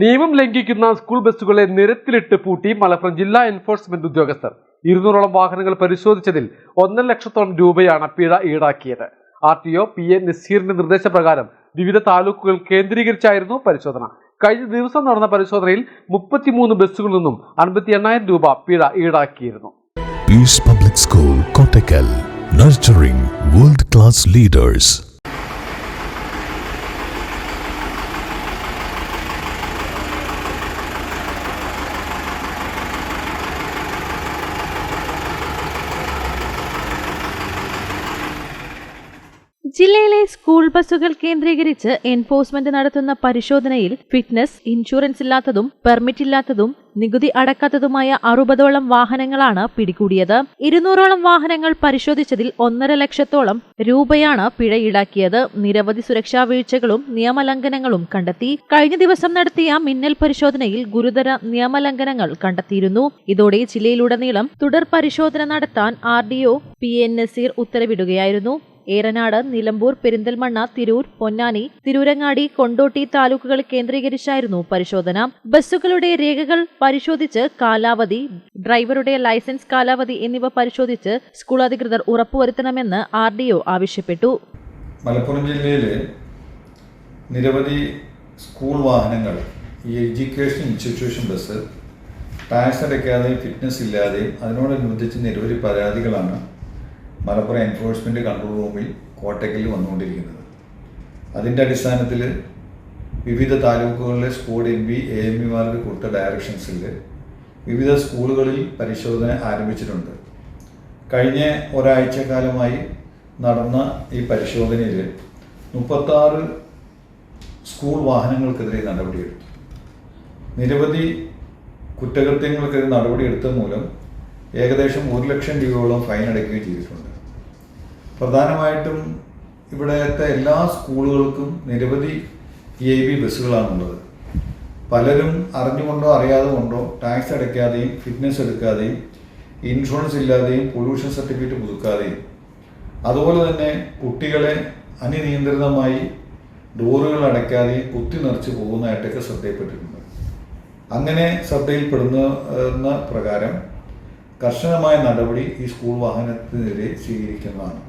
നിയമം ലംഘിക്കുന്ന സ്കൂൾ ബസ്സുകളെ നിരത്തിലിട്ട് പൂട്ടി മലപ്പുറം ജില്ലാ എൻഫോഴ്സ്മെന്റ് ഉദ്യോഗസ്ഥർ. ഇരുന്നൂറോളം വാഹനങ്ങൾ പരിശോധിച്ചതിൽ ഒന്നര ലക്ഷത്തോളം രൂപയാണ് പിഴ ഈടാക്കിയത്. R T O P A നസീറിന്റെ നിർദ്ദേശപ്രകാരം വിവിധ താലൂക്കുകൾ കേന്ദ്രീകരിച്ചായിരുന്നു പരിശോധന. കഴിഞ്ഞ ദിവസം നടന്ന പരിശോധനയിൽ മുപ്പത്തിമൂന്ന് ബസ്സുകളിൽ നിന്നും അൻപത്തി എണ്ണായിരം രൂപ പിഴ ഈടാക്കിയിരുന്നു. Public School, Kottakkal, nurturing world class ജില്ലയിലെ സ്കൂൾ ബസ്സുകൾ കേന്ദ്രീകരിച്ച് എൻഫോഴ്സ്മെന്റ് നടത്തുന്ന പരിശോധനയിൽ ഫിറ്റ്നസ് ഇൻഷുറൻസ് ഇല്ലാത്തതും പെർമിറ്റ് ഇല്ലാത്തതും നികുതി അടക്കാത്തതുമായ അറുപതോളം വാഹനങ്ങളാണ് പിടികൂടിയത്. ഇരുന്നൂറോളം വാഹനങ്ങൾ പരിശോധിച്ചതിൽ ഒന്നര ലക്ഷത്തോളം രൂപയാണ് പിഴ ഈടാക്കിയത്. നിരവധി സുരക്ഷാ വീഴ്ചകളും നിയമലംഘനങ്ങളും കണ്ടെത്തി. കഴിഞ്ഞ ദിവസം നടത്തിയ മിന്നൽ പരിശോധനയിൽ ഗുരുതര നിയമലംഘനങ്ങൾ കണ്ടെത്തിയിരുന്നു. ഇതോടെ ജില്ലയിലുടനീളം തുടർ പരിശോധന നടത്താൻ R D O P N Naseer ഉത്തരവിടുകയായിരുന്നു. Eranad Nilambur Perinthalmanna Tirur Ponnani Tirurangadi Kondotty താലൂക്കുകൾ കേന്ദ്രീകരിച്ചായിരുന്നു പരിശോധന. ബസ്സുകളുടെ രേഖകൾ പരിശോധിച്ച് കാലാവധി ഡ്രൈവറുടെ ലൈസൻസ് കാലാവധി എന്നിവ പരിശോധിച്ച് സ്കൂൾ അധികൃതർ ഉറപ്പുവരുത്തണമെന്ന് ആർ ഡി ഒ ആവശ്യപ്പെട്ടു. മലപ്പുറം ജില്ലയിലെ നിരവധി സ്കൂൾ വാഹനങ്ങൾ ഈ എഡ്യൂക്കേഷൻ ഇൻസ്റ്റിറ്റ്യൂഷൻ ബസ് ടാക്സ് അടയ്ക്കാതെയും ഫിറ്റ്നസ് ഇല്ലാതെയും അതിനോടനുബന്ധിച്ച് നിരവധി പരാതികളാണ് മലപ്പുറം എൻഫോഴ്സ്മെന്റ് കൺട്രോൾ റൂമിൽ കോട്ടയ്ക്കൽ വന്നുകൊണ്ടിരിക്കുന്നത്. അതിന്റെ അടിസ്ഥാനത്തിൽ വിവിധ താലൂക്കുകളിലെ school M P A M പിമാർക്ക് കൊടുത്ത ഡയറക്ഷൻസിൽ വിവിധ സ്കൂളുകളിൽ പരിശോധന ആരംഭിച്ചിട്ടുണ്ട്. കഴിഞ്ഞ ഒരാഴ്ച കാലമായി നടന്ന ഈ പരിശോധനയിൽ മുപ്പത്താറ് സ്കൂൾ വാഹനങ്ങൾക്കെതിരെ നടപടിയെടുത്തു. നിരവധി കുറ്റകൃത്യങ്ങൾക്കെതിരെ നടപടിയെടുത്ത മൂലം ഏകദേശം ഒരു ലക്ഷം രൂപയോളം ഫൈൻ അടയ്ക്കുകയും ചെയ്തിട്ടുണ്ട്. പ്രധാനമായിട്ടും ഇവിടത്തെ എല്ലാ സ്കൂളുകൾക്കും നിരവധി ഇ ഐ ബി ബസ്സുകളാണുള്ളത്. പലരും അറിഞ്ഞുകൊണ്ടോ അറിയാതെ കൊണ്ടോ ടാക്സ് അടയ്ക്കാതെയും ഫിറ്റ്നസ് എടുക്കാതെയും ഇൻഷുറൻസ് ഇല്ലാതെയും പൊല്യൂഷൻ സർട്ടിഫിക്കറ്റ് പുതുക്കാതെയും. അതുപോലെ തന്നെ കുട്ടികളെ അനിയന്ത്രിതമായി ഡോറുകൾ അടയ്ക്കാതെയും കുത്തി നിറച്ച് പോകുന്നതായിട്ടൊക്കെ ശ്രദ്ധയിൽപ്പെട്ടിട്ടുണ്ട്. അങ്ങനെ ശ്രദ്ധയിൽപ്പെടുന്ന പ്രകാരം കർശനമായ നടപടി ഈ സ്കൂൾ വാഹനത്തിനെതിരെ സ്വീകരിക്കുന്നതാണ്.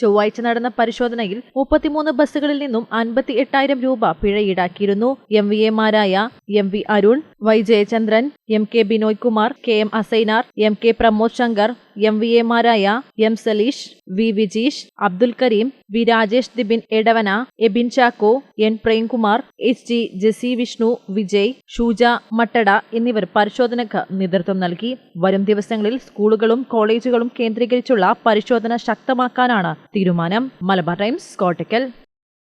ചൊവ്വാഴ്ച നടന്ന പരിശോധനയിൽ മുപ്പത്തിമൂന്ന് ബസ്സുകളിൽ നിന്നും അൻപത്തി എട്ടായിരം രൂപ പിഴ ഈടാക്കിയിരുന്നു. M V എമാരായ M V Arun Y Jayachandran M K Binoy Kumar K M Asainar M K Pramod Shankar M V എമാരായ M Saleesh V Vijeesh Abdul Kareem V Rajesh Dibin Edavana Ebin Chacko N Premkumar S G Jessy Vishnu Vijay Shooja Mattada എന്നിവർ പരിശോധനയ്ക്ക് നേതൃത്വം നൽകി. വരും ദിവസങ്ങളിൽ സ്കൂളുകളും കോളേജുകളും കേന്ദ്രീകരിച്ചുള്ള പരിശോധന ശക്തമാക്കാനാണ് തീരുമാനം. മലബാർ ടൈംസ് കോട്ടയ്ക്കൽ.